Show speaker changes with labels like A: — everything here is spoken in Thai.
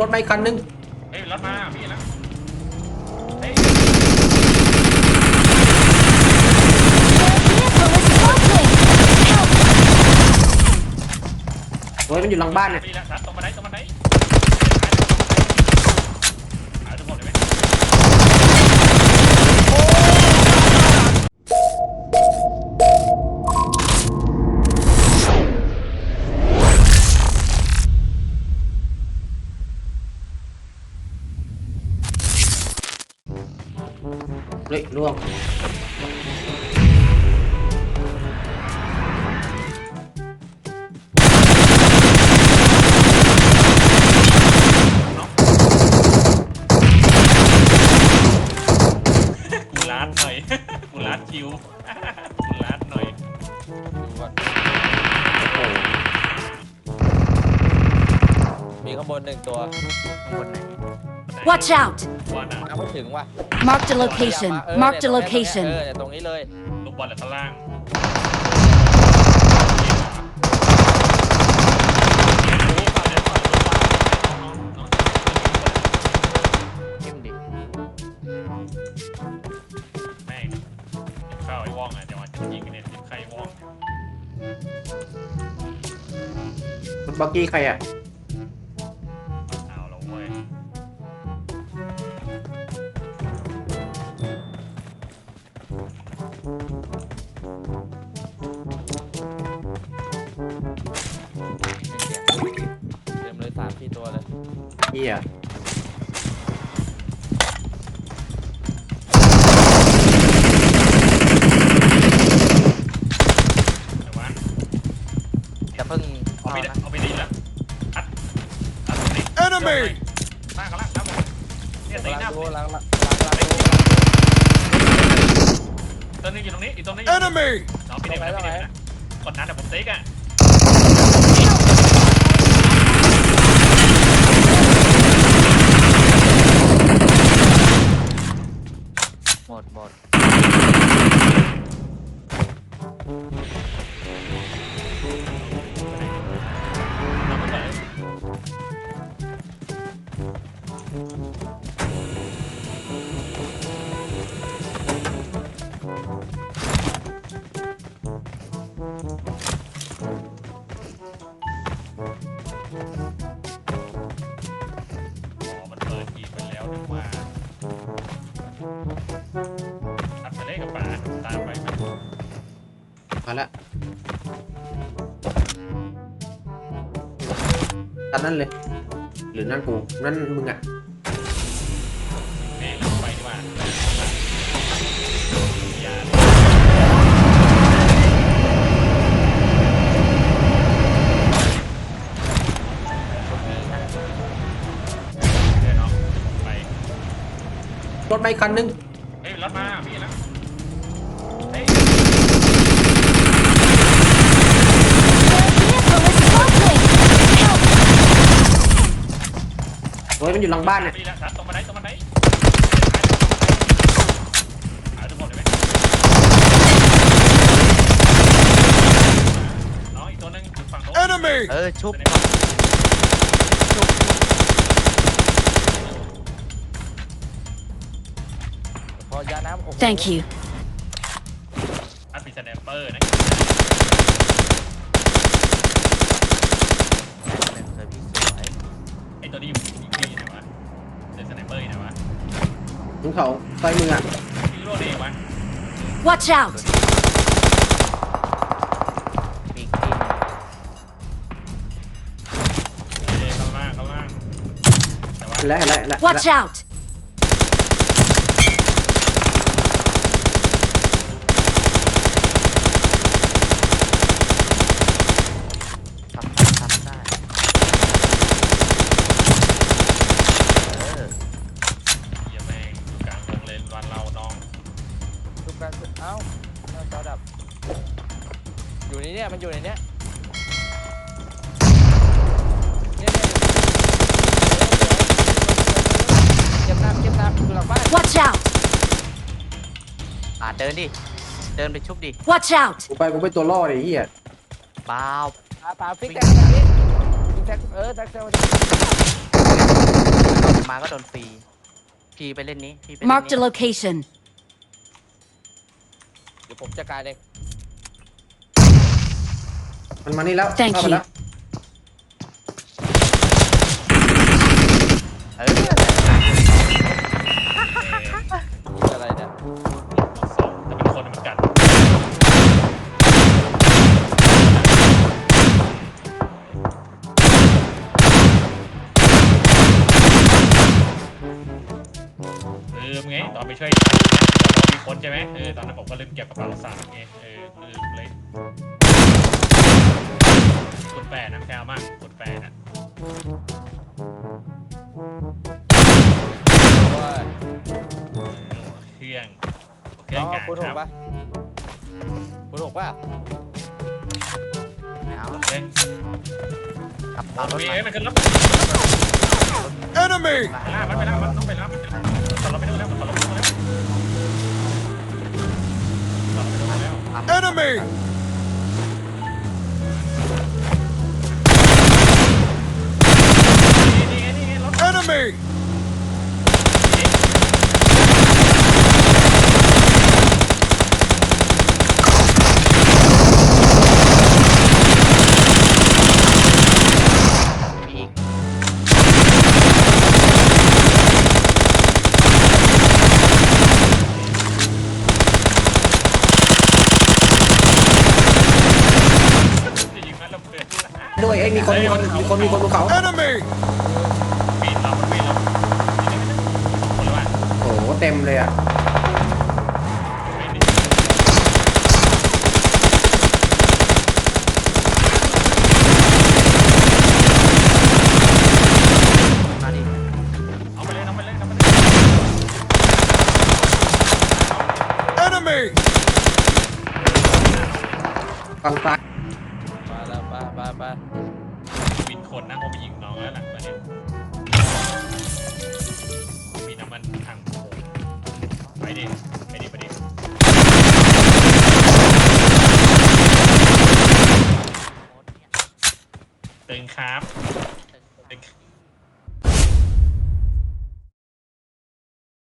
A: รถไปคันนึง
B: เฮ้ยรถมาพี่แล้วเฮ้ย
A: โอ้ยมันอยู่หลังบ้านเนี่ย
B: พี่แล้วตรงบันไดตรงบันได เฮ้
A: ยล่วง
B: กูลาดหน่อย กูลาดคิวกูลาดหน่อย
C: ดูก่อน
A: โอ้โห
C: มีข้างบนหนึ่งตัว
A: ข้างบนไหน
D: Watch out!
B: ว่าน่ะ
C: มาไม่ถึงว่ะ
D: Marked a location.
C: เออ
D: Marked a
C: เนี่ยตรงเนี้ย
D: location.
C: เออเนี่ยตรงนี้เลย
B: ลูกบอลเหลือข้างล่าง
A: เข้มดิ
B: แม่งเข้าไอ้ว่องอะเดี๋ยวมันจะยิงกันเนี่ยใครว่อง
A: รถบักกี้ใครอะ
B: เฮี
A: ย
B: แต่ว่า
C: จะเพิ่ง
B: เอา
C: เอา
B: ไป
C: นะ
B: เอาไปดีแล้วอัดอัดตรงนี้
E: Enemy
B: ล่างข้างล่างครับผมเนี่ยตีหน้า
C: ล้าง
B: ผม
C: ดูล้างล้างล้างล้างดู
B: ตัวนึงอยู่ตรงนี้อีกตัวนึงอยู่ตรงนี้
E: Enemy
B: น้องพี่เด็กนะพี่เด็กนะกดนั้นแต่ผมติ๊กอะ
C: หมดหมดา
B: ละ
A: ตัดนั่นเลย หรือนั่นกู นั่นมึงอะ
B: แม่งไปดีกว่าอย่าเดินออกไป
A: รถไปคันนึง
B: เฮ้ยรถมาพี่แล้วเฮ้ย
A: โอ้ยมันอยู่หลังบ้านเนี่ย
B: พี่แล้วตรงบันไดตรงบันไดหาทุกคนเลยไหมน้องอีกตัวหนึงอยู่ฝั่งโน้น
E: Enemy
C: เออชุบพอยาน้ำโอ้โห
D: Thank you.
B: อันเป็นสแนปเปอร์นะไอตัวนี้อยู่ ที่พี่ไหนวะเจอสแนปเปอร์อยู่ไหนวะ
A: มึงเขาใส่มึงอะ
B: พี่โรดเองวะ
D: Watch out!
C: ปีกที่
B: เอ้ยข้างล่างข้างล่างแต่ว่า
A: เห็นแล้วเห็นแล้วเห็นแล้ว
D: Watch out!
B: นเนี้
C: ยมันอยู่ในเนี้ยเนี่ยเนี่ยเก็บน้ำเก็บน้ำอยู่หลังบ้าน
D: Watch out!
F: อ่าเดินดิ เดินไปชุบดิ
D: Watch out!
A: กูไปกูไปตัวล่อเลยไอ้เฮีย
F: เปล่า
C: ปาปาฟิกแท็กแท็กนี่ฟิกแท็กเออแท็กแท็ก
F: มาก็โดนฟรี พี่ไปเล่นนี้ พี่ไปเล่น
D: Marked a
F: นี้
D: location.
C: เดี๋ยวผมจัดการเอง
A: มันมานี่แล้ว
D: Thank
A: เข้าไป
D: you
A: แล้ว
F: เออ
C: ยิงอะไรเนี่ย
B: สองแต่เป็นคนมันกัดลืมไงตอนไปช่วยตอนเรามีคนใช่ไหมเออตอนนั้นผมก็ลืมเก็บกระเป๋าสามไงเออลืมเลย คุณแปรนะแพลวมากคุณแปรนะ
C: ว่า
B: เครื่องเครื่
C: น้
B: อ
C: องง
B: กา
C: เอา
B: ร
C: คุณห
B: ค
C: ก
B: รับ
C: ปะคุณหกปะ
F: เอา
B: เล่น
F: กลับ
B: เอา
F: เอารถ
B: ไป
F: มา
B: เอ้ยมันขึ้นรถ
E: Enemy!
B: ไปล่ามันไปล่ามันต้องไปล่ามันตอนเราไปดูแล้วตอนเราไปดูแล้วตอนเราไปดูแล้ว
E: Enemy!
B: ไงรถ
E: Enemy!
F: มีอีก
B: จะยิงมันระเบิด
A: ด้วยเอ้ยมีคนมีคนมีคนมีคนบนเขา
E: Enemy!
B: ปีนเรามันปีนเราคนละว่า
A: โอ้โห เต็มเลยอะ
B: ปีนดิ
F: มาดิ
B: เอาไปเลยเอาไปเลยเอาไปเลย
E: Enemy!
A: ฝั่งซ้าย
C: มาแล้วมามามา
B: ปีนคนนะเขาไปยิงน้องแล้วล่ะประเด็นมีน้ำมันทางโค้ง ไปดิไปดิไปดิตึงครับ